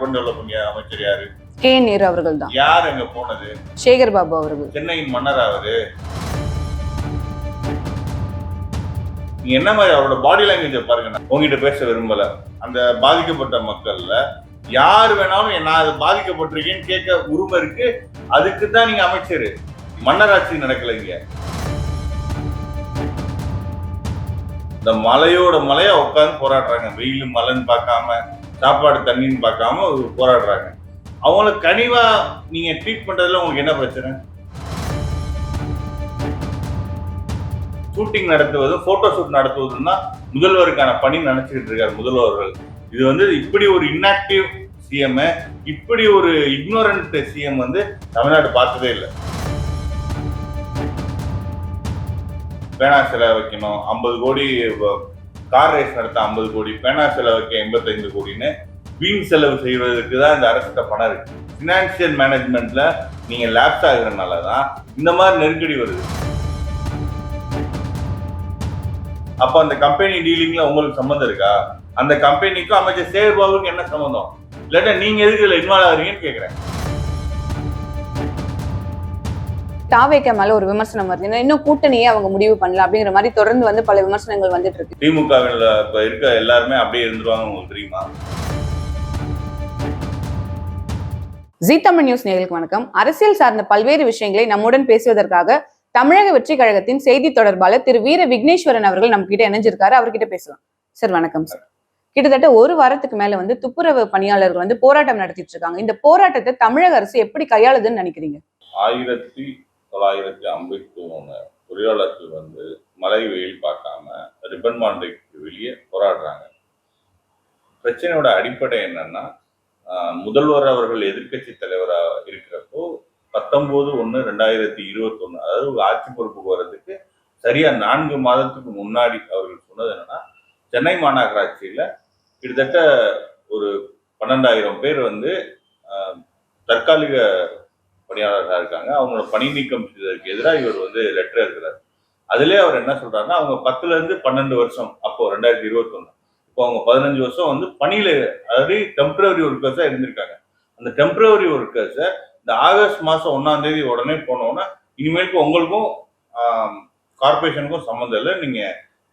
Urban development அமைச்சர் யாரு? K Nehru அவர்கள் தான் யார் அங்க போனது? சேகர் பாபு அவர்கள். சென்னையின் மன்னர் அவரு நீங்க என்ன மாதிரி அவரோட பாடி லாங்குவேஜை பாருங்க உங்ககிட்ட பேச விரும்பல. அந்த பாதிக்கப்பட்ட மக்கள்ல யார் வேணாலும் நான் அது பாதிக்கப்பட்டிருக்கேன்னு கேட்க உரிமை இருக்கு. அதுக்கு தான் நீங்க அமைச்சர். மன்னராட்சி நடக்கல இங்க. இந்த மலையோட மலையா உட்காந்து போராடுறாங்க. வெயில் மழைன்னு பார்க்காம. சாப்பாடு தண்ணின்னு பார்க்காம போராடுறாங்க. அவங்கள கனிவா நீங்க ட்ரீட் பண்றதுல உங்களுக்கு என்ன பிரச்சனை? ஷூட்டிங் நடத்துவதும் போட்டோ ஷூட் நடத்துவதும் தான் முதல்வருக்கான பணி நினச்சிக்கிட்டு இருக்காரு முதல்வர்கள். இது வந்து இப்படி ஒரு இன்ஆக்டிவ் சிஎம் இப்படி ஒரு இக்னோரண்ட் சிஎம் வந்து தமிழ்நாடு பார்த்ததே இல்லை. பேனா சிலை வைக்கணும். ஐம்பது கோடி கார் ரேஸ் நடத்த ஐம்பது கோடி பேனா செலவுக்கு எண்பத்தைந்து கோடின்னு வீண் செலவு செய்வதற்கு தான் இந்த அரசுக்கு பணம் இருக்கு. ஃபினான்சியல் மேனேஜ்மெண்ட்ல நீங்க லேப்ஸ் ஆகுறதுனால தான் இந்த மாதிரி நெருக்கடி வருது. அப்ப அந்த கம்பெனி டீலிங்ல உங்களுக்கு சம்மந்தம் இருக்கா? அந்த கம்பெனிக்கும் அமைச்சர் சேகர் பாபுக்கு என்ன சம்மந்தம்? இல்லாட்டா நீங்க எதுக்கு இதுல இன்வால்வ் ஆகுறீங்கன்னு கேக்குறேன். தாவேக்க மேல ஒரு விமர்சனம் வருது. ஏன்னா இன்னும் கூட்டணியே அவங்க முடிவு பண்ணல அப்படிங்கிற மாதிரி தொடர்ந்து வந்து பல விமர்சனங்கள் வந்துட்டு இருக்கு. திமுகவில் இப்ப இருக்க எல்லாருமே அப்படியே இருந்துருவாங்க உங்களுக்கு தெரியுமா? ஜி தமிழ் நியூஸ் நேயர்களுக்கு வணக்கம். அரசியல் சார்ந்த பல்வேறு விஷயங்களை நம்முடன் பேசுவதற்காக தமிழக வெற்றி கழகத்தின் செய்தி தொடர்பாளர் திரு வீர விக்னேஸ்வரன் அவர்கள் நம்ம கிட்ட இணைஞ்சிருக்காரு. அவர்கிட்ட பேசலாம். சார் வணக்கம் சார். கிட்டத்தட்ட ஒரு வாரத்துக்கு மேல வந்து துப்புரவு பணியாளர்கள் வந்து போராட்டம் நடத்திட்டு இருக்காங்க. இந்த போராட்டத்தை தமிழக அரசு எப்படி கையாளுதுன்னு நினைக்கிறீங்க? ஆயிரத்தி தொள்ளாயிரத்தி ஐம்பத்தி மூணு தொழிலாளர்கள் வந்து மழை வெயில் பார்க்காம ரிப்பன் மாண்டைக்கு வெளியே போராடுறாங்க. பிரச்சனையோட அடிப்படை என்னன்னா முதல்வர் அவர்கள் எதிர்க்கட்சி தலைவராக இருக்கிறப்போ பத்தொன்பது ஒன்று ரெண்டாயிரத்தி இருபத்தொன்னு அதாவது ஒரு ஆட்சி பொறுப்புக்கு வர்றதுக்கு சரியா நான்கு மாதத்துக்கு முன்னாடி அவர்கள் சொன்னது என்னன்னா சென்னை மாநகராட்சியில கிட்டத்தட்ட ஒரு பன்னெண்டாயிரம் பேர் வந்து தற்காலிக பணியாளர்களாக இருக்காங்க. அவங்களோட பணி நீக்கம் செய்ததற்கு எதிராக இவர் வந்து லெட்டர் எழுதுறாரு. அதுலேயே அவர் என்ன சொல்றாருன்னா அவங்க பத்துல இருந்து பன்னெண்டு வருஷம் அப்போ ரெண்டாயிரத்தி இருபத்தொன்னு. இப்போ அவங்க பதினஞ்சு வருஷம் வந்து பணியில அதாவது டெம்பரவரி ஒர்க்கர்ஸா இருந்திருக்காங்க. அந்த டெம்பரவரி ஒர்க்கர்ஸை இந்த ஆகஸ்ட் மாசம் ஒன்னாம் தேதி உடனே போனோம்னா இனிமேலுக்கு உங்களுக்கும் கார்பரேஷனுக்கும் சம்மந்தம் இல்லை. நீங்க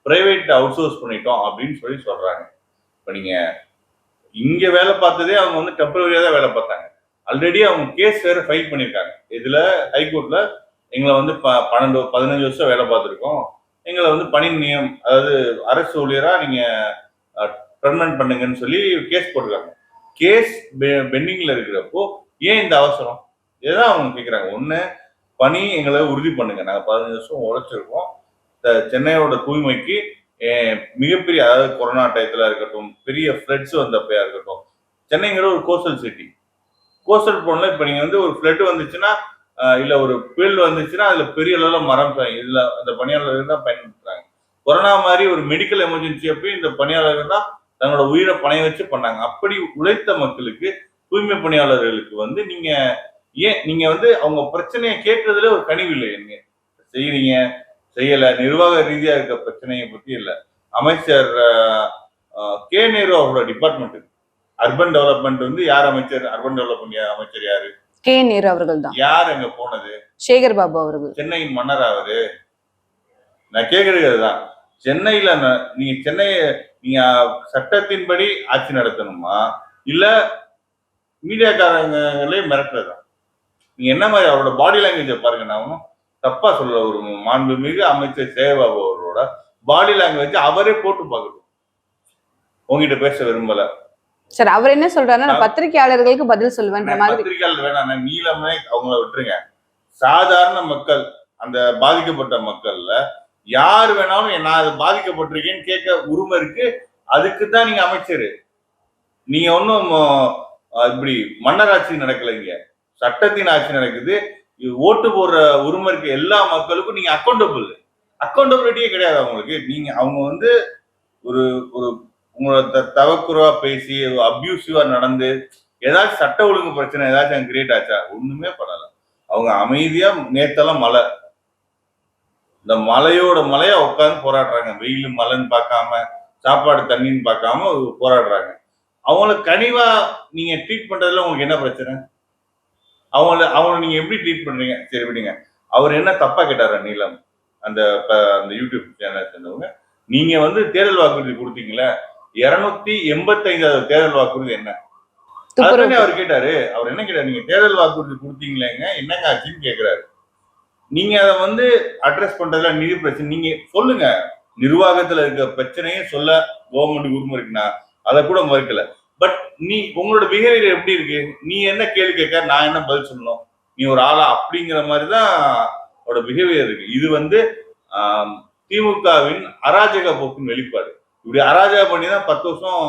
பிரைவேட் அவுட் சோர்ஸ் பண்ணிட்டோம் அப்படின்னு சொல்லி சொல்றாங்க. இப்போ நீங்க இங்க வேலை பார்த்ததே அவங்க வந்து டெம்பரவரியா தான் வேலை பார்த்தாங்க. ஆல்ரெடி அவங்க கேஸ் வேற ஃபைல் பண்ணியிருக்காங்க இதுல ஹைகோர்ட்ல எங்களை வந்து ப- பன்னெண்டு பதினஞ்சு வருஷம் வேலை பார்த்துருக்கோம். எங்களை வந்து பணி நியம் அதாவது அரசு ஊழியரா நீங்க டெர்மினேட் பண்ணுங்கன்னு சொல்லி கேஸ் போட்டிருக்காங்க. கேஸ் பெண்டிங்ல இருக்கிறப்போ ஏன் இந்த அவசரம்? இதுதான் அவங்க கேட்குறாங்க ஒண்ணு பணி எங்களை உறுதி பண்ணுங்க. நாங்க பதினஞ்சு வருஷம் உழைச்சிருக்கோம். த- சென்னையோட தூய்மைக்கு மிகப்பெரிய அதாவது கொரோனா டயத்துல இருக்கட்டும் பெரிய ஃப்ளட்ஸ் வந்தப்பயா இருக்கட்டும் சென்னைங்கிற ஒரு கோஸ்டல் சிட்டி கோஸ்டல் போன்ல இப்போ நீங்கள் வந்து ஒரு ஃப்ளட் வந்துச்சுன்னா இல்லை ஒரு புயல் வந்துச்சுன்னா அதில் பெரிய அளவில் மரம் இதில் அந்த பணியாளர்கள் தான் பயன்படுத்துறாங்க. கொரோனா மாதிரி ஒரு மெடிக்கல் எமர்ஜென்சி அப்பயும் இந்த பணியாளர்கள் தான் தங்களோட உயிரை பணைய வச்சு பண்ணாங்க. அப்படி உழைத்த மக்களுக்கு தூய்மை பணியாளர்களுக்கு வந்து நீங்க ஏன் நீங்க வந்து அவங்க பிரச்சனையை கேட்கறதுல ஒரு கனிவு இல்லை. நீங்க செய்யறீங்க செய்யல நிர்வாக ரீதியா இருக்க பிரச்சனையை பத்தி இல்லை. அமைச்சர் கே. நேரு அவரோட டிபார்ட்மெண்ட் அர்பன் டெவலப்மெண்ட் வந்து யார் அமைச்சர்? அர்பன் டெவலப்மெண்ட் அமைச்சர் யாரு? கே நேரு அவர்கள் தான் யார் அங்க போனது? சேகர் பாபு அவர்கள். சென்னையின் மன்னர் அவரு. நான் கேக்குறது தான் சென்னையில நீங்க சென்னை நீங்க சட்டத்தின்படி ஆட்சி நடத்தணுமா? இல்ல மீடியாக்காரங்களே மிரட்டுறதா? நீங்க என்ன மாதிரி அவரோட பாடி லாங்குவேஜை பாருங்க. நான் தப்பா சொல்ல ஒரு மாண்புமிகு அமைச்சர் சேகர்பாபு அவரோட பாடி லாங்குவேஜ் அவரே போட்டு பார்க்கட்டும். உங்ககிட்ட பேச விரும்பல. சார் அவர் என்ன சொல்றாருன்னா பத்திரிகையாளர்களுக்கு பதில் சொல்லுவேன்ற மாதிரி. பத்திரிகையாளர் வேணாம் நான் நீளமே அவங்கள விட்டுருங்க. சாதாரண மக்கள் அந்த பாதிக்கப்பட்ட மக்கள்ல யார் வேணாலும் நான் அது பாதிக்கப்பட்டிருக்கேன்னு கேட்க உரிமை இருக்கு அதுக்கு தான் நீங்க அமைச்சர். நீங்க ஒன்றும் இப்படி மன்னராட்சி நடக்கல இங்க. சட்டத்தின் ஆட்சி நடக்குது. ஓட்டு போடுற உரிமை இருக்க எல்லா மக்களுக்கும் நீங்க அக்கௌண்டபிள் அக்கௌண்டபிலிட்டியே கிடையாது அவங்களுக்கு. நீங்க அவங்க வந்து ஒரு ஒரு உங்களோட த- தவக்குறவா பேசி அபியூசிவா நடந்து ஏதாச்சும் சட்ட ஒழுங்கு பிரச்சனை ஏதாச்சும் அங்க கிரியேட் ஆச்சா? ஒண்ணுமே பண்ணல. அவங்க அமைதியா நேத்தெல்லாம் மழை. இந்த மலையோட மலையா உட்காந்து போராடுறாங்க. வெயில் மழைன்னு பார்க்காம சாப்பாடு தண்ணின்னு பார்க்காம போராடுறாங்க. அவங்கள கனிவா நீங்க ட்ரீட் பண்றதுல உங்களுக்கு என்ன பிரச்சனை? அவங்கள அவங்கள நீங்க எப்படி ட்ரீட் பண்றீங்க? சரி விடுங்க. அவர் என்ன தப்பா கேட்டாரா நீலம் அந்த அந்த யூடியூப் சேனல் சேர்ந்தவங்க. நீங்க வந்து தேர்தல் வாக்குறுதி கொடுத்தீங்களே இருநூத்தி எண்பத்தைந்தாவது தேர்தல் வாக்குறுதி என்ன? அவர் கேட்டாரு. அவர் என்ன கேட்டாரு? நீங்க தேர்தல் வாக்குறுதி கொடுத்தீங்களேங்க என்னங்க ஆச்சுன்னு கேக்குறாரு. நீங்க அதை வந்து அட்ரஸ் பண்றதுல நிதி பிரச்சனை நீங்க சொல்லுங்க. நிர்வாகத்துல இருக்க பிரச்சனையே சொல்ல கவர்மெண்ட் உரிமை இருக்குன்னா அதை கூட மறுக்கல. பட் நீ உங்களோட பிஹேவியர் எப்படி இருக்கு? நீ என்ன கேள்வி கேட்க நான் என்ன பதில் சொல்லணும்? நீ ஒரு ஆளா அப்படிங்கிற மாதிரி தான் அவரோட பிஹேவியர் இருக்கு. இது வந்து திமுகவின் அராஜக போக்கின் வெளிப்பாடு. இப்படி அராஜகம் பண்ணி தான் பத்து வருஷம்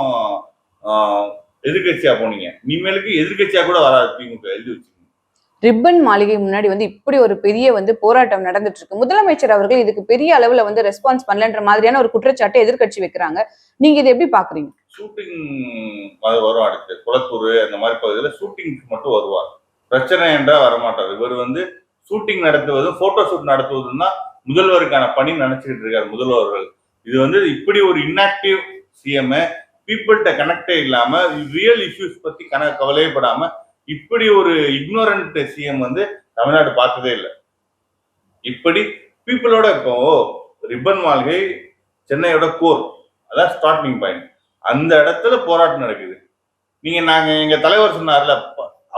ஆஹ், எதிர்க்கட்சியா போனீங்க. இனிமேலுக்கு எதிர்க்கட்சியா கூட வராது திமுக எழுதி வச்சுக்கோங்க ரிப்பன் மாளிகை முன்னாடி வந்து இப்படி ஒரு பெரிய வந்து போராட்டம் நடந்துட்டு இருக்கு. முதலமைச்சர் அவர்கள் இதுக்கு பெரிய அளவுல வந்து ரெஸ்பான்ஸ் பண்ணலன்ற மாதிரியான ஒரு குற்றச்சாட்டை எதிர்க்கட்சி வைக்கிறாங்க. நீங்க இதை எப்படி பாக்குறீங்க? ஷூட்டிங் வரும் அடுத்து. குளத்தூர் அந்த மாதிரி பகுதியில் ஷூட்டிங்க்கு மட்டும் வருவார். பிரச்சனை என்றால் வரமாட்டார். இவர் வந்து ஷூட்டிங் நடத்துவதும் போட்டோ ஷூட் நடத்துவதும் தான் முதல்வருக்கான பணி நினைச்சுக்கிட்டு இருக்காரு முதல்வர்கள். இது வந்து இப்படி ஒரு இன்ஆக்டிவ் சிஎம் பீப்புள்கிட்ட கனெக்டே இல்லாம ரியல் இஷ்யூஸ் பத்தி கன கவலையப்படாம இப்படி ஒரு இக்னோரண்ட் சிஎம் வந்து தமிழ்நாடு பார்த்ததே இல்லை. இப்படி பீப்புளோட இப்போ ரிப்பன் மாளிகை சென்னையோட கோர் அதான் ஸ்டார்டிங் பாயிண்ட் அந்த இடத்துல போராட்டம் நடக்குது. நீங்க நாங்க எங்க தலைவர் சொன்னார்ல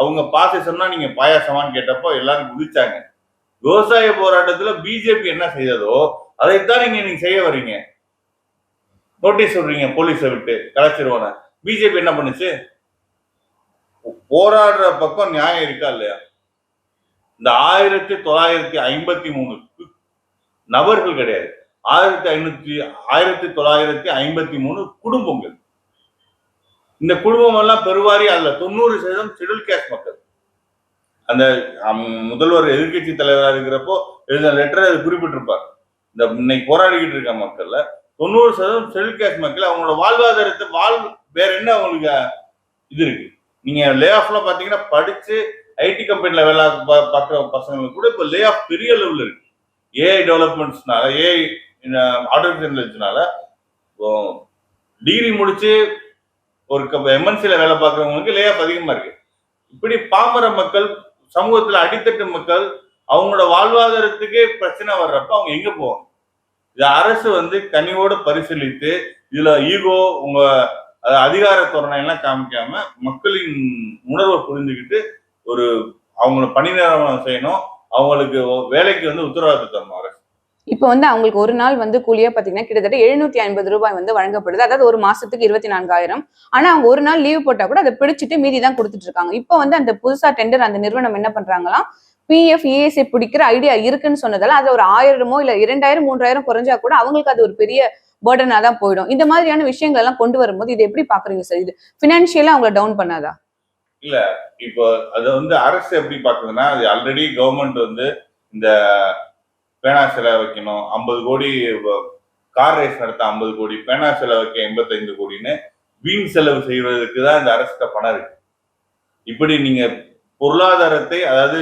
அவங்க பாசை சொன்னா நீங்க பாயாசமான்னு கேட்டப்போ எல்லாரும் குதிச்சாங்க. விவசாய போராட்டத்துல பிஜேபி என்ன செய்ததோ அதைத்தான் நீங்க நீங்க செய்ய வர்றீங்க. நோட்டீஸ் சொல்றீங்க போலீஸை விட்டு கலைச்சிருவோன. பிஜேபி என்ன பண்ணுச்சு? போராடுற பக்கம் நியாயம் இருக்கா இல்லையா? இந்த ஆயிரத்தி தொள்ளாயிரத்தி ஐம்பத்தி மூணு நபர்கள் கிடையாது. ஆயிரத்தி ஐநூத்தி ஆயிரத்தி தொள்ளாயிரத்தி ஐம்பத்தி மூணு குடும்பங்கள். இந்த குடும்பம் எல்லாம் பெருவாரி அல்ல தொண்ணூறு சதவீதம் ஷெட்யூல் கேஸ்ட் மக்கள். அந்த முதல்வர் எதிர்க்கட்சி தலைவராக இருக்கிறப்போ எழுதின லெட்டர் அது குறிப்பிட்டிருப்பார். இந்த இன்னைக்கு போராடிக்கிட்டு இருக்க மக்கள்ல தொண்ணூறு சதவீதம் ஷெட்யூல் கேஸ்ட் மக்கள் அவங்களோட வாழ்வாதாரத்தை வாழ் வேற என்ன அவங்களுக்கு இது இருக்கு? நீங்க லே ஆஃப்ல பாத்தீங்கன்னா படிச்சு ஐடி கம்பெனில வேலை பா- பார்க்குற பசங்களுக்கு கூட இப்போ லே ஆஃப் பெரிய லெவலில் இருக்கு. ஏஐ டெவலப்மெண்ட்ஸ்னால ஏஐ ஆர்டிஃபிஷியல் இன்டெலிஜென்ஸ்னால டிகிரி முடிச்சு ஒரு எம்என்சியில் வேலை பார்க்குறவங்களுக்கு லே ஆஃப் அதிகமா இருக்கு. இப்படி பாமர மக்கள் சமூகத்தில் அடித்தட்டு மக்கள் அவங்களோட வாழ்வாதாரத்துக்கே பிரச்சனை வர்றப்ப அவங்க எங்க போவாங்க? இது அரசு வந்து கனிவோடு பரிசீலித்து இதுல ஈகோ உங்க அதிகார தோரணை எல்லாம் காமிக்காம மக்களின் உணர்வை புரிஞ்சுக்கிட்டு ஒரு அவங்கள பணி நிரமணம் செய்யணும். அவங்களுக்கு வேலைக்கு வந்து உத்தரவாதம் தரணும் அரசு. இப்போ வந்து அவங்களுக்கு ஒரு நாள் வந்து கூலியா பாத்தீங்கன்னா கிட்டத்தட்ட எழுநூத்தி ஐம்பது ரூபாய் வந்து வழங்கப்படுது. அதாவது ஒரு மாசத்துக்கு இருபத்தி நான்காயிரம். ஆனா அவங்க ஒரு நாள் லீவ் போட்டா கூட அதை பிடிச்சிட்டு மீதி தான் கொடுத்துட்டு இருக்காங்க. இப்போ வந்து அந்த புதுசா டெண்டர் அந்த நிறுவனம் என்ன பண்றாங்களாம்? பிஎஃப் இஎஸ்ஐ பிடிக்கிற ஐடியா இருக்குன்னு சொன்னதால அது ஒரு ஆயிரமோ இல்ல இரண்டாயிரம் மூன்றாயிரம் குறைஞ்சா கூட அவங்களுக்கு அது ஒரு பெரிய பேர்டனா தான் போயிடும். இந்த மாதிரியான விஷயங்கள் எல்லாம் கொண்டு வரும்போது இது எப்படி பாக்குறீங்க சார் இது பினான்சியலா அவங்களை டவுன் பண்ணாதா? இப்போ அது வந்து அரசு எப்படி பாக்குதுன்னா அது ஆல்ரெடி கவர்மெண்ட் வந்து இந்த பேனா செலவு வைக்கணும். ஐம்பது கோடி கார் ரேஸ் நடத்த ஐம்பது கோடி பேனா செலவு வைக்க எண்பத்தைந்து கோடின்னு வீண் செலவு செய்வதற்கு தான் இந்த அரசுக்கு பணம் இருக்கு. இப்படி நீங்க பொருளாதாரத்தை அதாவது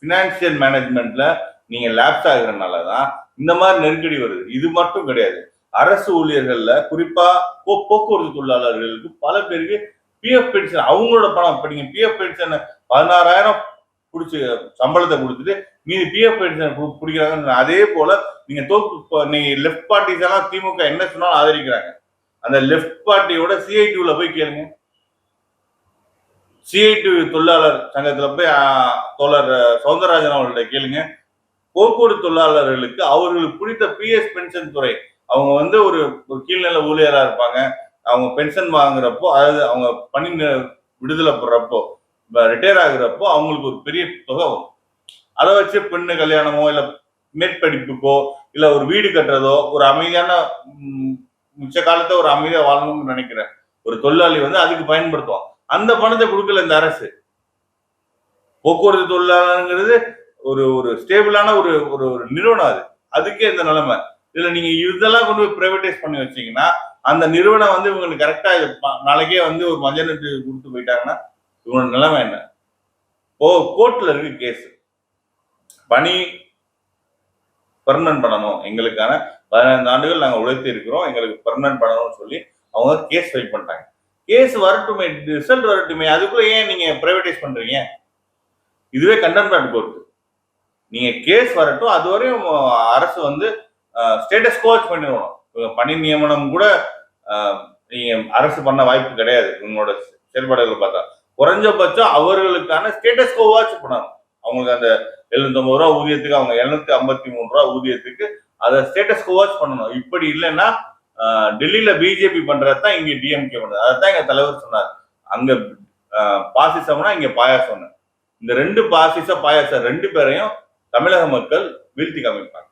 ஃபினான்சியல் மேனேஜ்மெண்ட்ல நீங்க லேப்ஸ் ஆகுறதுனால தான் இந்த மாதிரி நெருக்கடி வருது. இது மட்டும் கிடையாது. அரசு ஊழியர்கள்ல குறிப்பா போ- போக்குவரத்து தொழிலாளர்களுக்கு பல பேருக்கு பிஎஃப் பென்ஷன் அவங்களோட பணம் இப்ப நீங்க பிஎஃப் பென்ஷன் பதினாறாயிரம் பிடிச்சி சம்பளத்தை கொடுத்துட்டு மீதி பிஎஃப் பென்ஷன் பிடிக்கிறாங்க அதே போல நீங்க தோப்பு நீங்க லெஃப்ட் பார்ட்டிஸ் எல்லாம் திமுக என்ன சொன்னாலும் ஆதரிக்கிறாங்க. அந்த லெஃப்ட் பார்ட்டியோட சிஐடியூல போய் கேளுங்க. சிஐடி தொழிலாளர் சங்கத்துல போய் தோழர் சவுந்தரராஜன் அவர்கள்ட்ட கேளுங்க. போக்குவரத்து தொழிலாளர்களுக்கு அவர்களுக்கு பிடித்த பிஎஸ் பென்ஷன் துறை அவங்க வந்து ஒரு ஒரு கீழ்நிலை ஊழியராக இருப்பாங்க. அவங்க பென்ஷன் வாங்குறப்போ அதாவது அவங்க பணி விடுதலை போடுறப்போ ரிட்டையர் ஆகுறப்போ அவங்களுக்கு ஒரு பெரிய தொகை வரும். அதை வச்சு பெண்ணு கல்யாணமோ இல்லை மேற்படிப்புக்கோ இல்லை ஒரு வீடு கட்டுறதோ ஒரு அமைதியான மிச்ச காலத்தை ஒரு அமைதியாக வாழணும்னு நினைக்கிறேன் ஒரு தொழிலாளி வந்து அதுக்கு பயன்படுத்துவான். அந்த பணத்தை கொடுக்கல இந்த அரசு. போக்குவரத்து தொழிலாளருங்கிறது ஒரு ஒரு ஸ்டேபிளான ஒரு ஒரு ஒரு நிறுவனம் அது. அதுக்கே இந்த நிலைமை. இதுல நீங்க இதெல்லாம் கொண்டு போய் பிரைவேடைஸ் பண்ணி வச்சீங்கன்னா அந்த நிறுவனம் வந்து இவங்களுக்கு கரெக்டா நாளைக்கே வந்து ஒரு மஞ்சள் நட்டு கொடுத்து போயிட்டாங்கன்னா இவங்களோட நிலைமை என்ன? ஓ கோர்ட்ல இருக்கு கேஸ் பணி பெர்மனன்ட் பண்ணணும். எங்களுக்கான பதினைந்து ஆண்டுகள் நாங்கள் உழைத்து இருக்கிறோம். எங்களுக்கு பெர்மனன்ட் பண்ணணும்னு சொல்லி அவங்க கேஸ் ஃபைல் பண்ணிட்டாங்க. கேஸ் வரட்டுமே ரிசல்ட் வரட்டுமே அதுக்குள்ள ஏன் நீங்க பிரைவேடைஸ் பண்றீங்க? இதுவே கண்டெம்ட் கோர்ட் நீங்க கேஸ் வரட்டும் அது வரையும் அரசு வந்து ஸ்டேட்டஸ் கோச் பண்ணிடணும் பணி நியமனம் கூட நீங்க அரசு பண்ண வாய்ப்பு கிடையாது. உங்களோட செயல்பாடுகள் பார்த்தா. குறைஞ்சபட்சம் அவர்களுக்கான ஸ்டேட்டஸ் கோவாச்சும் பண்ணணும். அவங்களுக்கு அந்த எழுநூத்தம்பது ரூபா ஊதியத்துக்கு அவங்க எழுநூத்தி ஐம்பத்தி மூணு ரூபா ஊதியத்துக்கு அதை ஸ்டேட்டஸ் கோவாச் பண்ணணும். இப்படி இல்லைன்னா டெல்லியில பிஜேபி பண்றது தான் இங்க டிஎம்கே பண்றது. அதான் எங்க தலைவர் சொன்னார். அங்க பாசிசம்னா இங்க பாயாசம் இந்த ரெண்டு பாசிச பாயாசம் ரெண்டு பேரையும் தமிழக மக்கள் வீழ்த்தி காமிப்பாங்க.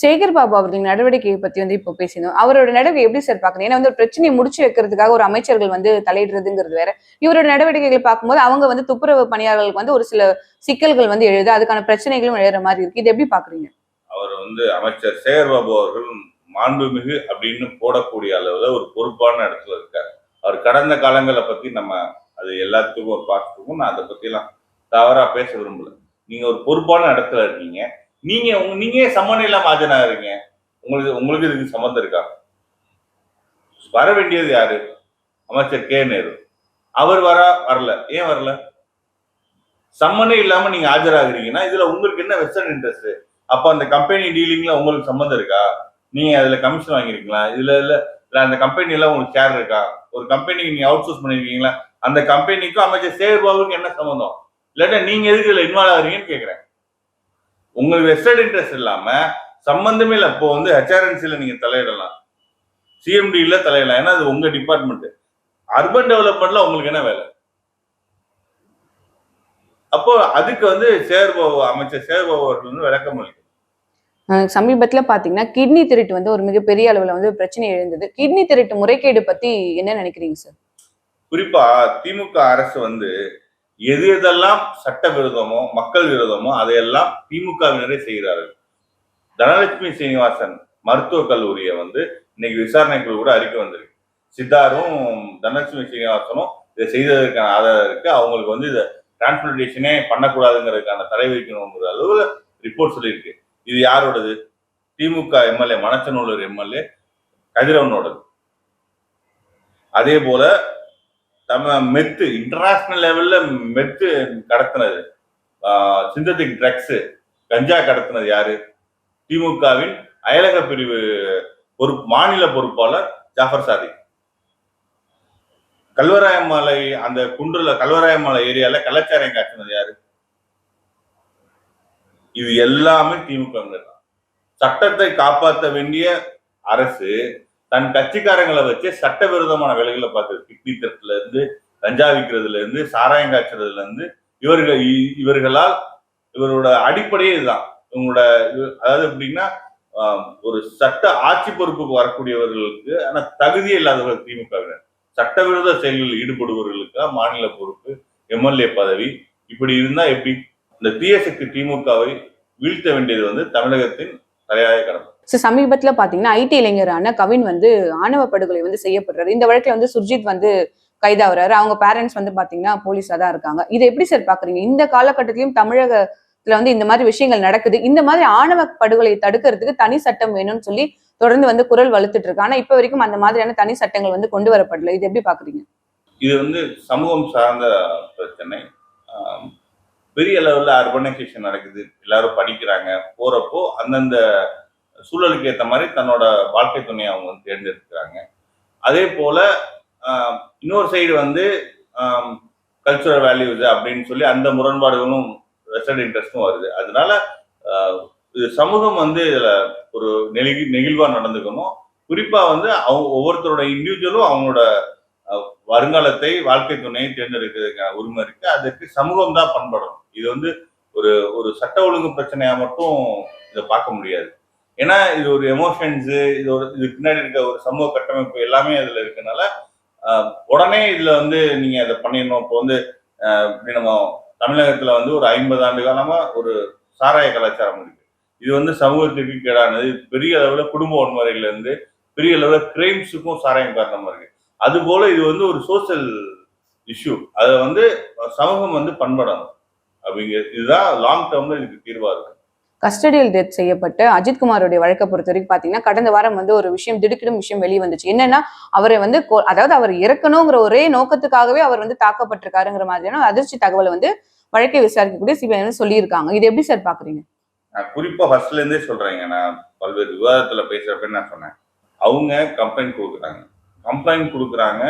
சேகர் பாபு அவர்களின் நடவடிக்கையை பத்தி வந்து இப்போ பேசினோம். அவரோட நடவடிக்கை எப்படி சார் பாக்குறீங்க ஏன்னா வந்து ஒரு பிரச்சனையை முடிச்சு வைக்கிறதுக்காக ஒரு அமைச்சர்கள் வந்து தலையிடுறதுங்கிறது வேற. இவரோட நடவடிக்கைகளை பார்க்கும்போது அவங்க வந்து துப்புரவு பணியாளர்களுக்கு வந்து ஒரு சில சிக்கல்கள் வந்து எழுது அதுக்கான பிரச்சனைகளும் எழுற மாதிரி இருக்கு. இது எப்படி பாக்குறீங்க அவர் வந்து அமைச்சர் சேகர்பாபு அவர்கள் மாண்புமிகு அப்படின்னு போடக்கூடிய அளவுல ஒரு பொறுப்பான இடத்துல இருக்கார். அவர் கடந்த காலங்களை பத்தி நம்ம அது எல்லாத்துக்கும் ஒரு பார்த்துருக்கோம் நான் அதை பற்றிலாம் தவறா பேச விரும்பல. நீங்க ஒரு பொறுப்பான இடத்துல இருக்கீங்க. நீங்க உங்க நீங்கள் ஏன் சம்மன் இல்லாம உங்களுக்கு உங்களுக்கு இதுக்கு சம்மந்தம் இருக்கா? வர வேண்டியது யாரு? அமைச்சர் கே நேரு. அவர் வர வரல. ஏன் வரல? சம்மனே இல்லாம நீங்க ஆஜராகிறீங்கன்னா இதுல உங்களுக்கு என்ன வெஸ்டர்ன் இன்ட்ரெஸ்ட் அப்ப அந்த கம்பெனி டீலிங்ல உங்களுக்கு சம்மந்தம் இருக்கா? நீங்க அதுல கமிஷன் வாங்கிருக்கீங்களா? இதுல இல்ல இல்ல அந்த கம்பெனில உங்களுக்கு ஷேர் இருக்கா? ஒரு கம்பெனிக்கு நீங்க அவுட் சோர்ஸ் பண்ணிருக்கீங்களா? அந்த கம்பெனிக்கும் அமைச்சர் சேகர்பாபுக்கு என்ன சம்மந்தம் இல்லாட்டா நீங்க எதுக்கு இதுல இன்வால்வ் ஆகுறீங்கன்னு கேக்குறேன். உங்களுக்கு வெஸ்டர்ட் இன்ட்ரெஸ்ட் இல்லாம சம்பந்தமே இல்லை. இப்போ வந்து ஹெச்ஆர்என்சில நீங்க தலையிடலாம். சிஎம்டில தலையிடலாம். ஏன்னா அது உங்க டிபார்ட்மெண்ட் அர்பன் டெவலப்மெண்ட்ல உங்களுக்கு என்ன வேலை? அப்போ அதுக்கு வந்து சேர்பாபு அமைச்சர் சேர்பாபு அவர்கள் வந்து விளக்கம் அளிக்கணும். சமீபத்தில் பார்த்தீங்கன்னா கிட்னி திருட்டு வந்து ஒரு மிகப்பெரிய அளவில் வந்து பிரச்சனை எழுந்தது. கிட்னி திருட்டு முறைகேடு பற்றி என்ன நினைக்கிறீங்க சார் குறிப்பா திமுக அரசு வந்து எது எதெல்லாம் சட்ட விரோதமோ மக்கள் விரோதமோ அதையெல்லாம் திமுகவினரே செய்கிறார்கள். தனலட்சுமி சீனிவாசன் மருத்துவக் கல்லூரியை வந்து இன்னைக்கு விசாரணைக்குழு கூட அறிக்கை வந்திருக்கு. சித்தாரும் தனலட்சுமி சீனிவாசனும் இதை செய்ததற்கான ஆதாரம் இருக்கு அவங்களுக்கு வந்து இதை டிரான்ஸ்பிளேஷனே பண்ணக்கூடாதுங்கிறதுக்கான தடை வைக்கணுங்கிற அளவில் ரிப்போர்ட் சொல்லியிருக்கு. இது யாரோடது? திமுக எம்எல்ஏ மணச்சநல்லூர் எம்எல்ஏ கதிரவனோடது. அதே போல நம்ம மெத்து இன்டர்நேஷனல் லெவல்ல மெத்து கடத்தினது. சிந்தட்டிக் ட்ரக்ஸ் கஞ்சா கடத்தினது யாரு? திமுகவின் அயலக பிரிவு பொறுப்பு மாநில பொறுப்பாளர் ஜாஃபர் சாதிக். கல்வராயமலை அந்த குன்றுல கல்வராயமலை ஏரியால கலாச்சாரம் காட்டினது யாரு? இது எல்லாமே திமுக தான். சட்டத்தை காப்பாற்ற வேண்டிய அரசு தன் கட்சிக்காரங்களை வச்சு சட்டவிரோதமான வேலைகளை பார்த்தது கிட்னி தட்டுல இருந்து கஞ்சா விற்கிறதுல இருந்து சாராயம் காய்ச்சறதுல இருந்து இவர்கள் இவர்களால் இவரோட அடிப்படையே இதுதான். இவங்களோட அதாவது எப்படின்னா ஆஹ், ஒரு சட்ட ஆட்சி பொறுப்புக்கு வரக்கூடியவர்களுக்கு ஆனா தகுதியே இல்லாதவர்கள் திமுகவினர் சட்டவிரோத செயல்களில் ஈடுபடுபவர்களுக்கு மாநில பொறுப்பு எம்எல்ஏ பதவி இப்படி இருந்தா எப்படி? இந்த தீய சக்தி திமுகவை வீழ்த்த வேண்டியது வந்து தமிழகத்தின் தலையாய கடமை. ஸோ சமீபத்துல பாத்தீங்கன்னா ஐடி இளைஞரான கவின் வந்து ஆணவ படுகொலை வந்து செய்யப்படுறாரு. இந்த வழக்குல வந்து சுர்ஜித் வந்து கைதாகிறாரு. அவங்க பேரண்ட்ஸ் வந்து பாத்தீங்கன்னா போலீஸா தான் இருக்காங்க. இதை எப்படி சார் பாக்குறீங்க? இந்த காலகட்டத்திலயும் தமிழகத்துல வந்து இந்த மாதிரி விஷயங்கள் நடக்குது. இந்த மாதிரி ஆணவ படுகொலையை தடுக்கிறதுக்கு தனி சட்டம் வேணும்னு சொல்லி தொடர்ந்து வந்து குரல் வலுத்துட்டு இருக்கு ஆனா இப்ப வரைக்கும் அந்த மாதிரியான தனி சட்டங்கள் வந்து கொண்டு வரப்படல. இது எப்படி பாக்குறீங்க? இது வந்து சமூகம் சார்ந்த பிரச்சனை. பெரிய லெவல்ல அர்பனைசேஷன் நடக்குது. எல்லாரும் படிக்கிறாங்க. போறப்போ அந்தந்த சூழலுக்கு ஏற்ற மாதிரி தன்னோட வாழ்க்கை துணையை அவங்க வந்து தேர்ந்தெடுக்கிறாங்க. அதே போல இன்னொரு சைடு வந்து கல்ச்சுரல் வேல்யூஸ் அப்படின்னு சொல்லி அந்த முரண்பாடுகளும் வெஸ்டர்ன் இன்ட்ரெஸ்டும் வருது. அதனால இது சமூகம் வந்து இதுல ஒரு நெகி நெகிழ்வா நடந்துக்கணும். குறிப்பா வந்து அவங்க ஒவ்வொருத்தரோட இண்டிவிஜுவலும் அவங்களோட வருங்காலத்தை வாழ்க்கை துணையை தேர்ந்தெடுக்கிறதுக்கான உரிமை இருக்கு. அதற்கு சமூகம் தான் பண்படணும் இது வந்து ஒரு ஒரு சட்ட ஒழுங்கு பிரச்சனையா மட்டும் இதை பார்க்க முடியாது. ஏன்னா இது ஒரு எமோஷன்ஸ் இது ஒரு இது பின்னாடி இருக்க ஒரு சமூக கட்டமைப்பு எல்லாமே அதுல இருக்கனால உடனே இதுல வந்து நீங்க அதை பண்ணிடணும். இப்போ வந்து நம்ம தமிழகத்துல வந்து ஒரு ஐம்பது ஆண்டு காலமா ஒரு சாராய கலாச்சாரம் இருக்கு. இது வந்து சமூகத்துக்கு கேடானது. பெரிய அளவுல குடும்ப வன்முறையில இருந்து பெரிய அளவுல கிரைம்ஸுக்கும் சாராயம் காரணமா இருக்கு. அது போல இது வந்து ஒரு சோஷியல் இஷ்யூ அதை வந்து சமூகம் வந்து பண்படணும். அப்படிங்கிறது இதுதான் லாங் டேர்ம்ல இதுக்கு தீர்வா இருக்கு. கஸ்டடியல் டெத் செய்யப்பட்ட அஜித்குமாரோடைய வழக்கை பொறுத்த வரைக்கும் பாத்தீங்கன்னா கடந்த வாரம் வந்து ஒரு விஷயம் திடுக்கிடும் விஷயம் வெளியே வந்துச்சு என்னன்னா அவரை வந்து அதாவது அவர் இறக்கணுங்கிற ஒரே நோக்கத்துக்காகவே அவர் வந்து தாக்கப்பட்டிருக்காருங்கிற மாதிரியான அதிர்ச்சி தகவலை வந்து வழக்கை விசாரிக்கக்கூடிய சிபிஐ சொல்லியிருக்காங்க. இது எப்படி சார் பாக்குறீங்க? நான் குறிப்பா ஃபர்ஸ்ட்ல இருந்தே சொல்றேங்க. நான் பல்வேறு விவாதத்துல பேசுறப்ப நான் சொன்னேன். அவங்க கம்ப்ளைண்ட் கொடுக்குறாங்க கம்ப்ளைண்ட் கொடுக்குறாங்க.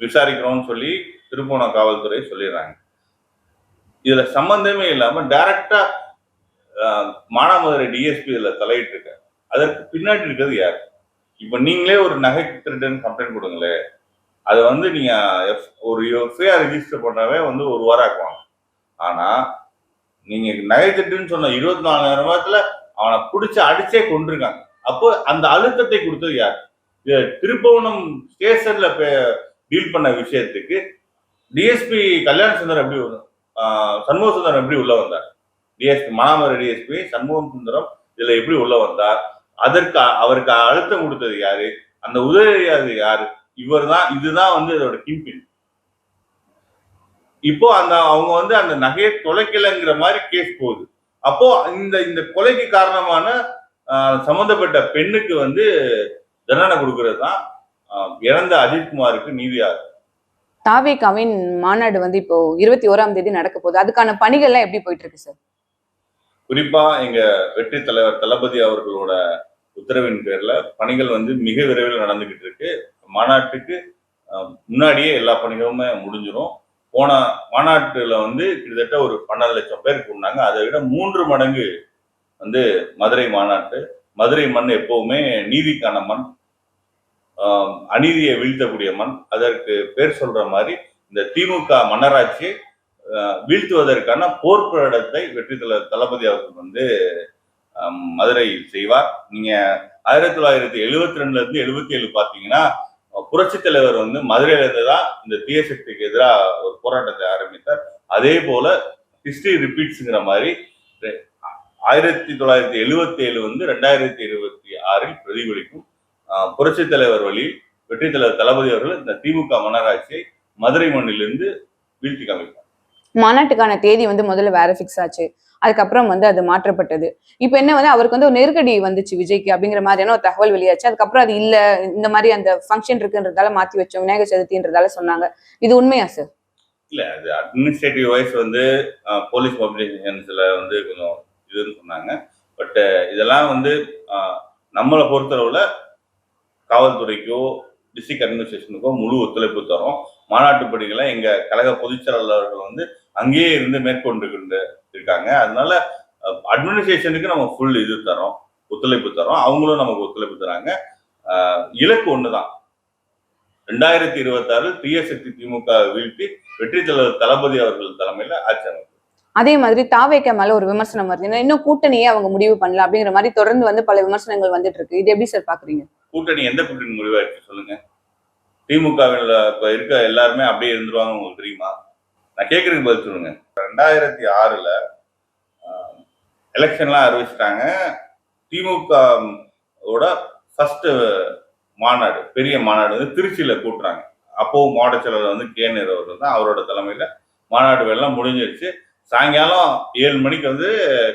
விசாரிக்கிறோம்னு சொல்லி திருப்போணம் காவல்துறை சொல்லிடுறாங்க. இதுல சம்பந்தமே இல்லாம டைரக்டா மானாமதுரை டிஎஸ்பி இதுல தலையிட்டு இருக்க அதற்கு பின்னாடி இருக்கிறது யார்? இப்ப நீங்களே ஒரு நகை திருடன் கம்ப்ளைண்ட் கொடுங்களேன் அதை வந்து நீங்க எஃப் ஒரு எஃப்ஐஆர் ரிஜிஸ்டர் பண்ணவே வந்து ஒரு வாரம் ஆக்குவாங்க. ஆனா நீங்க நகை திருட்டுன்னு சொன்ன இருபத்தி நாலு நேரத்துல அவனை பிடிச்சி அடிச்சே கொண்டிருக்காங்க அப்போ அந்த அழுத்தத்தை கொடுத்தது யார்? திருப்பவனம் ஸ்டேஷன்ல டீல் பண்ண விஷயத்துக்கு டிஎஸ்பி கல்யாண சுந்தரம் எப்படி ஆஹ் சண்முக சுந்தரம் எப்படி உள்ள வந்தார்? டிஎஸ்பி மானாமதுரை டிஎஸ்பி சண்முகம் சுந்தரம் இதுல எப்படி உள்ள வந்தார்? அதற்கு அவருக்கு அழுத்தம் கொடுத்தது யாரு? அந்த உதவியாது யாரு? இவர் தான் இதுதான் வந்து இதோட கிம்பின் இப்போ அந்த அவங்க வந்து அந்த நகையை தொலைக்கலைங்கிற மாதிரி கேஸ் போகுது. அப்போ இந்த இந்த கொலைக்கு காரணமான சம்பந்தப்பட்ட பெண்ணுக்கு வந்து தண்டனை கொடுக்கறது தான் இறந்த அஜித்குமாருக்கு நீதியாகும் தாவேகாவின் மாநாடு வந்து இப்போ இருபத்தி ஓராம் தேதி நடக்க போகுது. அதுக்கான பணிகள்லாம் எப்படி போயிட்டு இருக்கு சார்? குறிப்பா எங்க வெற்றி தலைவர் தளபதி அவர்களோட உத்தரவின் பேர்ல பணிகள் வந்து மிக விரைவில் நடந்துகிட்டு இருக்கு. மாநாட்டுக்கு முன்னாடியே எல்லா பணிகளுமே முடிஞ்சிடும் போன மாநாட்டுல வந்து கிட்டத்தட்ட ஒரு பன்னெண்டு லட்சம் பேர் கூடினாங்க. அதை விட மூன்று மடங்கு வந்து மதுரை மாநாட்டு மதுரை மண் எப்பவுமே நீதிக்கான மண். அநீதியை வீழ்த்தக்கூடிய மண். அதற்கு பேர் சொல்ற மாதிரி இந்த திமுக மன்னராட்சியை வீழ்த்துவதற்கான போர்க்குழடத்தை வெற்றி தல தளபதி அவர்கள் வந்து மதுரையில் செய்வார். நீங்க ஆயிரத்தி தொள்ளாயிரத்தி எழுபத்தி ரெண்டுல இருந்து எழுபத்தி ஏழு பாத்தீங்கன்னா புரட்சி தலைவர் வந்து மதுரையில இருந்து தான் இந்த தீய சக்திக்கு எதிராக ஒரு போராட்டத்தை ஆரம்பித்தார். அதே போல ஹிஸ்டரி ரிப்பீட்ஸ்ங்கிற மாதிரி ஆயிரத்தி தொள்ளாயிரத்தி எழுபத்தி ஏழு வந்து ரெண்டாயிரத்தி இருபத்தி ஆறில் பிரதிபலிக்கும் புரட்சி தலைவர் வழியில் வெற்றி தலைவர் தளபதி அவர்கள் இந்த திமுக மன்னராட்சியை மதுரை மண்ணிலிருந்து வீழ்த்தி காமிப்பார். மாநாட்டுக்கான தேதி வந்து முதல்ல வேற ஃபிக்ஸ் ஆச்சு. அதுக்கப்புறம் வந்து அது மாற்றப்பட்டது. இப்போ என்ன வந்து அவருக்கு வந்து ஒரு நெருக்கடி வந்துச்சு விஜய்க்கு அப்படிங்கிற மாதிரியான ஒரு தகவல் வெளியாச்சு. அதுக்கப்புறம் அது இல்ல இந்த மாதிரி அந்த ஃபங்க்ஷன் இருக்குன்றதால மாத்தி வச்சோம். விநாயகர் சதுர்த்தின்றதால சொன்னாங்க. இது உண்மையா சார் இல்ல அது அட்மினிஸ்ட்ரேட்டிவ் வைஸ் வந்து போலீஸ் பப்ளிகேஷன்ஸ்ல வந்து கொஞ்சம் இதுன்னு சொன்னாங்க. பட் இதெல்லாம் வந்து நம்மளை பொறுத்தளவுல காவல்துறைக்கோ டிஸ்ட்ரிக்ட் அட்மினிஸ்ட்ரேஷனுக்கோ முழு ஒத்துழைப்பு தரும். மாநாட்டு பணிகளை எங்க கழக பொதுச்செயலாளர்கள் வந்து அங்கேயே இருந்து மேற்கொண்டு கொண்டு இருக்காங்க அதனால அட்மினிஸ்ட்ரேஷனுக்கு நம்ம ஃபுல் இது தரோம் ஒத்துழைப்பு தரோம். அவங்களும் நமக்கு ஒத்துழைப்பு தராங்க. இலக்கு இலக்கு ஒண்ணுதான். ரெண்டாயிரத்தி இருபத்தி ஆறில் சக்தி திமுக வீழ்த்தி வெற்றி தலைவர் தளபதி அவர்கள் தலைமையில ஆட்சி அமைப்பு அதே மாதிரி தாவேக்க மேல ஒரு விமர்சனம் வருது. ஏன்னா இன்னும் கூட்டணியே அவங்க முடிவு பண்ணல அப்படிங்கிற மாதிரி தொடர்ந்து வந்து பல விமர்சனங்கள் வந்துட்டு இருக்கு. இது எப்படி சார் பாக்குறீங்க? கூட்டணி எந்த கூட்டணி முடிவாயிடுச்சு சொல்லுங்க. திமுகவில் இப்போ இருக்க எல்லாருமே அப்படியே இருந்துருவாங்க உங்களுக்கு தெரியுமா? நான் கேட்கறதுக்கு பதில் சொல்லுங்க. ரெண்டாயிரத்தி ஆறுல எலெக்ஷன்லாம் அறிவிச்சிட்டாங்க. திமுக ஃபஸ்ட்டு மாநாடு பெரிய மாநாடு வந்து திருச்சியில கூட்டுறாங்க. அப்போ மாவட்ட செயலாளர் வந்து கே நேரு தான் அவரோட தலைமையில மாநாடு எல்லாம் முடிஞ்சிருச்சு. சாயங்காலம் ஏழு மணிக்கு வந்து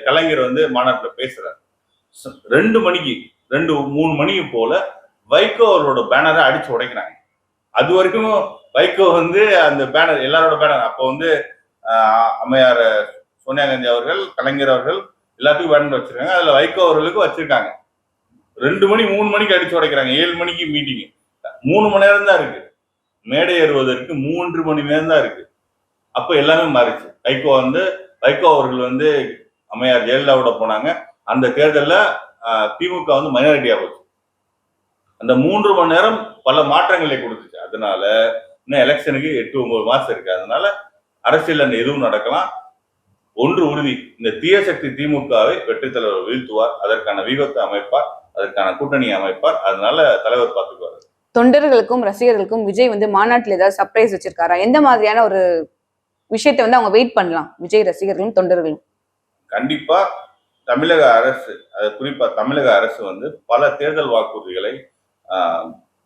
கலைஞர் வந்து மாநாட்டில் பேசுறாரு. ரெண்டு மணிக்கு ரெண்டு மூணு மணிக்கு போல வைகோ அவரோட பேனரை அடிச்சு உடைக்கிறாங்க. அது வரைக்கும் வைகோ வந்து அந்த பேனர் எல்லாரோட பேனர் அப்போ வந்து அம்மையார் சோனியா காந்தி அவர்கள் கலைஞர் அவர்கள் எல்லாத்துக்கும் பேனர் வச்சிருக்காங்க. அதுல வைகோ அவர்களுக்கு வச்சிருக்காங்க. ரெண்டு மணி மூணு மணிக்கு அடிச்சு உடைக்கிறாங்க. ஏழு மணிக்கு மீட்டிங் மூணு மணி நேரம் தான் இருக்கு. மேடை ஏறுவதற்கு மூன்று மணி நேரம் தான் இருக்கு. அப்போ எல்லாமே மாறிச்சு வைகோ வந்து வைகோ அவர்கள் வந்து அம்மையார் ஜெயலலிதாவோட போனாங்க. அந்த தேர்தலில் ஆஹ், திமுக வந்து மைனாரிட்டியா போச்சு. அந்த மூன்று மணி நேரம் பல மாற்றங்களை கொடுத்துச்சு. அதனால இன்னும் எலெக்ஷனுக்கு எட்டு ஒன்பது மாசம் இருக்கு. அதனால அரசியல் அந்த எதுவும் நடக்கலாம். ஒன்று உறுதி. இந்த தீய சக்தி திமுகவை வெற்றி தலைவர் வீழ்த்துவார். அதற்கான வியூகத்தை அமைப்பார். அதற்கான கூட்டணி அமைப்பார். அதனால தலைவர் பார்த்துக்குவார். தொண்டர்களுக்கும் ரசிகர்களுக்கும் விஜய் வந்து மாநாட்டில் ஏதாவது சர்ப்ரைஸ் வச்சிருக்காரா? எந்த மாதிரியான ஒரு விஷயத்தை வந்து அவங்க வெயிட் பண்ணலாம். விஜய் ரசிகர்களும் தொண்டர்களும். கண்டிப்பா தமிழக அரசு அது குறிப்பா தமிழக அரசு வந்து பல தேர்தல் வாக்குறுதிகளை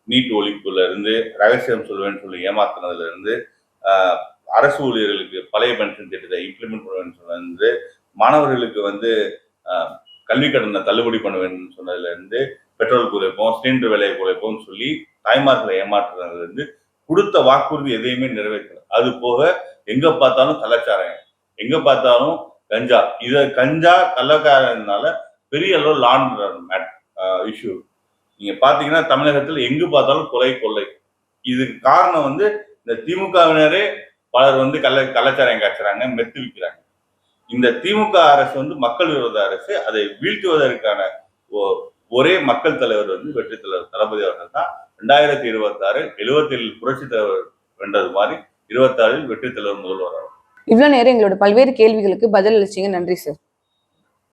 நீட் ஒழிப்புல இருந்து ரகசியம் சொல்வேன்னு சொல்லி ஏமாத்தினதுல இருந்து அரசு ஊழியர்களுக்கு பழைய பென்ஷன் திட்டத்தை இம்ப்ளிமெண்ட் பண்ணுவேன்னு சொன்னது மாணவர்களுக்கு வந்து கல்வி கடனை தள்ளுபடி பண்ண வேண்டும் சொன்னதுல இருந்து பெட்ரோல் குறைப்போம் சிலிண்டர் விலையை குறைப்போம்னு சொல்லி தாய்மார்களை ஏமாற்றுறதுல இருந்து கொடுத்த வாக்குறுதி எதையுமே நிறைவேற்றல. அது போக எங்க பார்த்தாலும் கலாச்சாரம் எங்க பார்த்தாலும் கஞ்சா. இத கஞ்சா கள்ளக்காரனால பெரிய அளவு லான் இஷ்யூ நீங்க பாத்தீங்கன்னா தமிழகத்தில் எங்கு பார்த்தாலும் கொலை கொள்ளை. இதுக்கு காரணம் வந்து இந்த திமுகவினரே பலர் வந்து கள்ள கள்ளச்சாராயம் காய்ச்சறாங்க மெத்து விற்கிறாங்க இந்த திமுக அரசு வந்து மக்கள் விரோத அரசு. அதை வீழ்த்துவதற்கான ஒ- ஒரே மக்கள் தலைவர் வந்து வெற்றி தலைவர் தளபதி அவர்கள் தான். ரெண்டாயிரத்தி இருபத்தி ஆறு எழுபத்தேழு புரட்சி தலைவர் வென்றது மாதிரி இருபத்தாறில் வெற்றி தலைவர் முதல்வர் ஆவார். இவ்வளவு நேரம் எங்களோட பல்வேறு கேள்விகளுக்கு பதில் அளிச்சிங்க நன்றி சார்